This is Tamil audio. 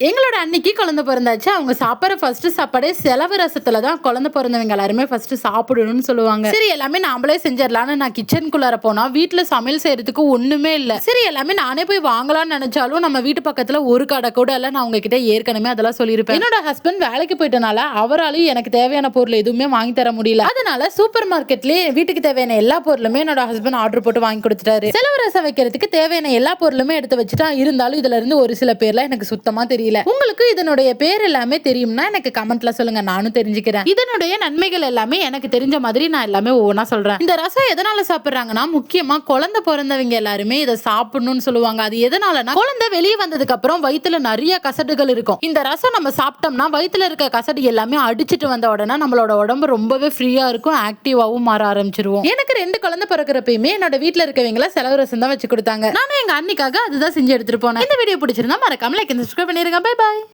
எங்களோட அன்னைக்கு குழந்தை பிறந்தாச்சு. அவங்க சாப்பிட்ற ஃபர்ஸ்ட் சாப்பாடே செலவு ரசத்துல தான் குழந்தை பிறந்தவங்க எல்லாருமே ஃபர்ஸ்ட் சாப்பிடணும்னு சொல்லுவாங்க. சரி எல்லாமே நாமளே செஞ்சிடலாம்னு நான் கிச்சனுக்குள்ளார போனா வீட்டுல சமையல் செய்யறதுக்கு ஒண்ணுமே இல்ல. சரி எல்லாமே நானே போய் வாங்கலாம்னு நினைச்சாலும் நம்ம வீட்டு பக்கத்துல ஒரு கடை கூட இல்ல. நான் உங்ககிட்ட ஏற்கனவே அதெல்லாம் சொல்லியிருப்பேன். என்னோட ஹஸ்பண்ட் வேலைக்கு போயிட்டனால அவராலையும் எனக்கு தேவையான பொருள் எதுவுமே வாங்கி தர முடியல. அதனால சூப்பர் மார்க்கெட்லயே வீட்டுக்கு தேவையான எல்லா பொருளுமே என்னோட ஹஸ்பண்ட் ஆர்டர் போட்டு வாங்கி கொடுத்துட்டாரு. செலவு ரசம் வைக்கிறதுக்கு தேவையான எல்லா பொருளுமே எடுத்து வச்சுட்டா இருந்தாலும் இதுல இருந்து ஒரு சில பேர்லாம் எனக்கு சுத்தமா தெரியல. உங்களுக்கு இதனுடைய பேர் எல்லாமே தெரியும்னா எனக்கு கமெண்ட்ல சொல்லுங்க நானும் தெரிஞ்சுக்கிறேன். இதனுடைய நன்மைகள் எல்லாமே எனக்கு தெரிஞ்ச மாதிரி நான் எல்லாமே ஒவ்வொன்றா சொல்றேன். இந்த ரசம் எதனால சாப்பிடுறாங்கன்னா முக்கியமா குழந்தை பிறந்தவங்க எல்லாருமே இதை சாப்பிடணும்னு சொல்லுவாங்க. அது எதனாலனா குழந்தை வெளியே வந்ததுக்கு அப்புறம் வயித்துல நிறைய கசடுகள் இருக்கும். இந்த ரசம் நம்ம சாப்பிட்டோம்னா வயித்துல இருக்க கசடு எல்லாமே அடிச்சிட்டு வந்த உடனே நம்மளோட உடம்பு ரொம்பவே ஃப்ரீயா இருக்கும் ஆக்டிவாவும் மாற ஆரம்பிச்சிருவோம். எனக்கு ரெண்டு குழந்தை பிறக்கிறப்பயுமே என்னோட வீட்ல இருக்கவங்கள செலவு ரசம் தான் வச்சு கொடுத்தாங்க. நானும் எங்க அன்னிக்காக அதுதான் செஞ்சு எடுத்துட்டு போனேன். இந்த வீடியோ பிடிச்சிருந்தா மறக்காம லைக் சப்ஸ்கிரைப் பண்ணிருங்க. Bye bye